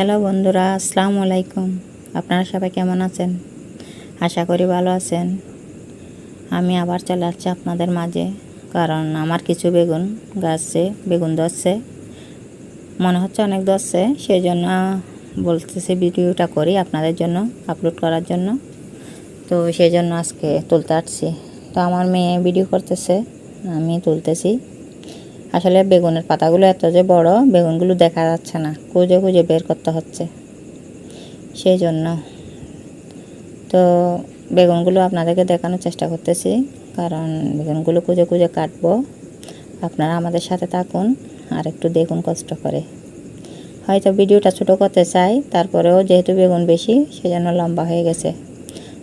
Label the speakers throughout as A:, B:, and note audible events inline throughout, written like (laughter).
A: Hello বন্ধুরা, আসসালামু আলাইকুম। আপনারা সবাই কেমন আছেন? আশা করি ভালো আছেন। আমি আবার চলে আসছি আপনাদের মাঝে, কারণ আমার কিছু বেগুন গাছে, বেগুন ধরছে। মনে হচ্ছে অনেক ধরছে সেই জন্য বলতেছি ভিডিওটা করি আপনাদের জন্য আপলোড করার জন্য। তো সেই জন্য আজকে তুলতে আসছি। তো আমার মেয়ে ভিডিও করতেছে, আমি তুলতেছি। আসলে বেগুনের পাতাগুলো এত যে বড়, বেগুনগুলো দেখা যাচ্ছে না। খুঁজে খুঁজে বের করতে হচ্ছে। সেই জন্য। তো বেগুনগুলো আপনাদেরকে দেখানোর চেষ্টা করতেছি, কারণ বেগুনগুলো খুঁজে খুঁজে কাটবো। আপনারা আমাদের সাথে থাকুন আর একটু দেখুন কষ্ট করে। হয়তো ভিডিওটা ছোটো করতে চাই, তারপরেও যেহেতু বেগুন বেশি, সেজন্য লম্বা হয়ে গেছে।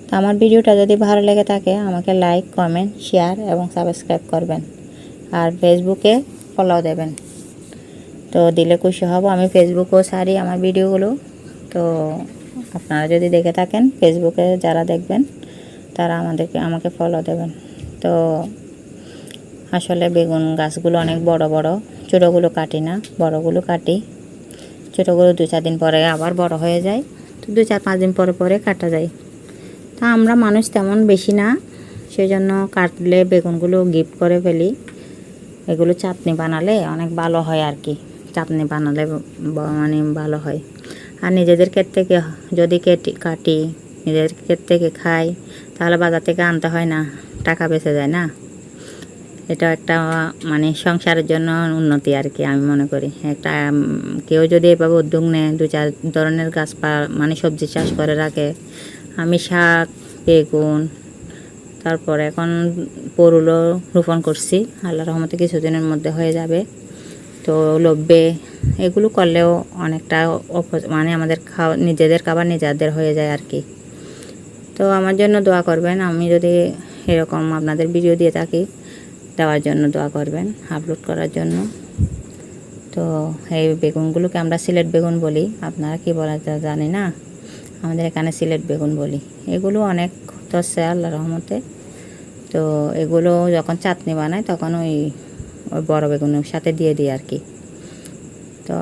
A: তো আমার ভিডিওটা যদি ভালো লেগে থাকে, আমাকে লাইক, কমেন্ট, শেয়ার এবং সাবস্ক্রাইব করবেন। আর ফেসবুকে ফলো দেবেন। তো দিলে খুশি হব। আমি ফেসবুকেও ছাড়ি আমার ভিডিওগুলো। তো আপনারা যদি দেখে থাকেন ফেসবুকে যারা দেখবেন, তারা আমাদেরকে, আমাকে ফলো দেবেন। তো আসলে বেগুন গাছগুলো অনেক বড় বড়। ছোটোগুলো কাটি না, বড়গুলো কাটি। ছোটোগুলো দু চার দিন পরে আবার বড় হয়ে যায়। তো দু চার পাঁচ দিন পরে পরে কাটা যায়। তা আমরা মানুষ তেমন বেশি না সেই জন্য কাটলে বেগুনগুলো গিফট করে ফেলি। এগুলো চাটনি বানালে অনেক ভালো হয় আর কি। চাটনি বানালে মানে ভালো হয়। আর নিজেদের ক্ষেত থেকে যদি কেটে, কাটি, নিজেদের ক্ষেত থেকে খাই, তাহলে বাজার থেকে আনতে হয় না। টাকা বেঁচে যায় না। এটা একটা মানে সংসারের জন্য উন্নতি আর কি আমি মনে করি। একটা কেউ যদি এভাবে উদ্যোগ নেয়, দু চার ধরনের গাছপালা মানে সবজি চাষ করে রাখে, আমি শাক, বেগুন তারপরে এখন পরুলো রোপণ করছি। আল্লাহ রহমতে কিছুদিনের মধ্যে হয়ে যাবে। তো লব্বে এগুলো করলেও অনেকটা মানে আমাদের খাওয়া, নিজেদের খাবার নিজেদের হয়ে যায় আর কি। তো আমার জন্য দোয়া করবেন। আমি যদি এরকম আপনাদের ভিডিও দিয়ে থাকি, দেওয়ার জন্য দোয়া করবেন আপলোড করার জন্য। তো এই বেগুনগুলোকে আমরা সিলেট বেগুন বলি। আপনারা কি বলা জানি না। আমাদের এখানে সিলেট বেগুন বলি। এগুলো অনেক ধরছে আল্লাহ রহমতে। তো এগুলো যখন চাটনি বানাই তখন ওই ওই বড় বেগুনের সাথে দিয়ে দিই আর কি। তো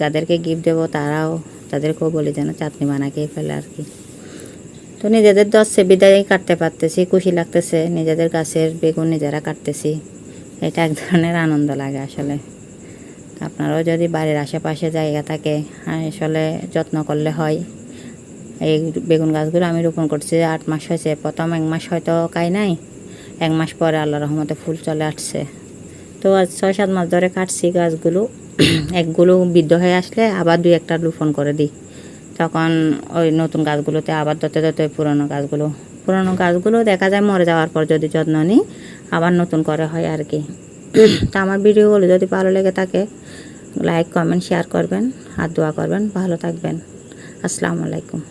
A: যাদেরকে গিফট দেবো তারাও, তাদেরকেও বলি যেন চাটনি বানা খেয়ে ফেলে আর কি। তো নিজেদের দশে বিদায় কাটতে পারতেছি, খুশি লাগতেছে। নিজেদের গাছের বেগুন নিজেরা কাটতেছি। এটা এক ধরনের আনন্দ লাগে আসলে। আপনারাও যদি বাড়ির আশেপাশে জায়গা থাকে, আসলে যত্ন করলে হয়। এই বেগুন গাছগুলো আমি রোপণ করছি আট মাস হয়েছে, প্রথম এক মাস হয়তো কাই নাই। এক মাস পরে আল্লাহ রহমতে ফুল চলে আসছে। তো আজ ছয়, সাত মাস ধরে কাটছি গাছগুলো। (clears throat) একগুলো বৃদ্ধ হয়ে আসলে আবার দুই একটা রোপণ করে দিই। তখন ওই নতুন গাছগুলোতে আবার ধরতে ধরতে ওই পুরোনো গাছগুলো। পুরোনো গাছগুলো দেখা যায় মরে যাওয়ার পর যদি যত্ন নিই, আবার নতুন করে হয় আর কি। (clears throat) তা আমার ভিডিওগুলো যদি ভালো লেগে থাকে, লাইক, কমেন্ট শেয়ার করবেন আর দোয়া করবেন। ভালো থাকবেন। আসসালামু আলাইকুম।